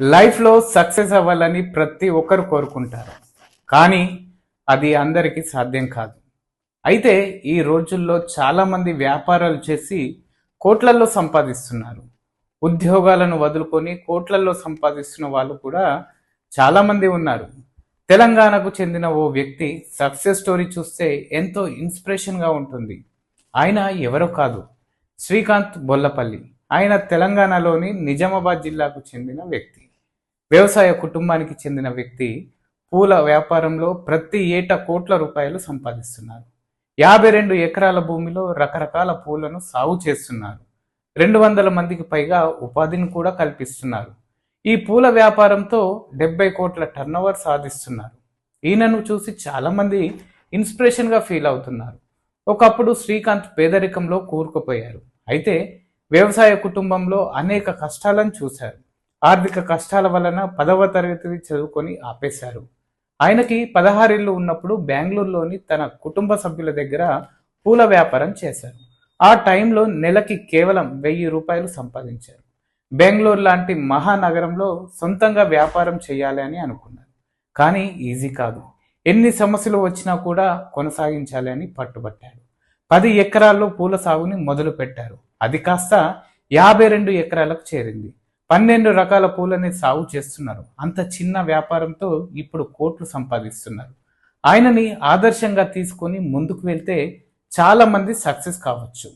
లైఫ్లో సక్సెస్ అవ్వాలని ప్రతి ఒక్కరు కోరుకుంటారు. కానీ అది అందరికీ సాధ్యం కాదు. అయితే ఈ రోజుల్లో చాలామంది వ్యాపారాలు చేసి కోట్లల్లో సంపాదిస్తున్నారు. ఉద్యోగాలను వదులుకొని కోట్లల్లో సంపాదిస్తున్న వాళ్ళు కూడా చాలామంది ఉన్నారు. తెలంగాణకు చెందిన ఓ వ్యక్తి సక్సెస్ స్టోరీ చూస్తే ఎంతో ఇన్స్పిరేషన్గా ఉంటుంది. ఆయన ఎవరో కాదు. శ్రీకాంత్ బొల్లపల్లి. ఆయన తెలంగాణలోని నిజామాబాద్ జిల్లాకు చెందిన వ్యక్తి. వ్యవసాయ కుటుంబానికి చెందిన వ్యక్తి. పూల వ్యాపారంలో ప్రతి ఏటా కోట్ల రూపాయలు సంపాదిస్తున్నారు. యాభై రెండు ఎకరాల భూమిలో రకరకాల పూలను సాగు చేస్తున్నారు. రెండు వందల మందికి పైగా ఉపాధిని కూడా కల్పిస్తున్నారు. ఈ పూల వ్యాపారంతో డెబ్బై కోట్ల టర్నోవర్ సాధిస్తున్నారు. ఈయనను చూసి చాలామంది ఇన్స్పిరేషన్గా ఫీల్ అవుతున్నారు. ఒకప్పుడు శ్రీకాంత్ పేదరికంలో కూరుకుపోయారు. అయితే వ్యవసాయ కుటుంబంలో అనేక కష్టాలను చూశారు. ఆర్థిక కష్టాల వలన పదవ తరగతి చదువుకొని ఆపేశారు. ఆయనకి పదహారేళ్ళు ఉన్నప్పుడు బెంగళూరులోని తన కుటుంబ సభ్యుల దగ్గర పూల వ్యాపారం చేశారు. ఆ టైంలో నెలకి కేవలం వెయ్యి రూపాయలు సంపాదించారు. బెంగళూరు లాంటి మహానగరంలో సొంతంగా వ్యాపారం చేయాలి అని అనుకున్నారు. కానీ ఈజీ కాదు. ఎన్ని సమస్యలు వచ్చినా కూడా కొనసాగించాలి అని పట్టుబట్టారు పది ఎకరాల్లో పూల సాగుని మొదలు పెట్టారు అది కాస్త యాభై రెండు ఎకరాలకు చేరింది. పన్నెండు రకాల పూలని సాగు చేస్తున్నారు. అంత చిన్న వ్యాపారంతో ఇప్పుడు కోట్లు సంపాదిస్తున్నారు. ఆయనని ఆదర్శంగా తీసుకొని ముందుకు వెళ్తే చాలా మంది సక్సెస్ కావచ్చు.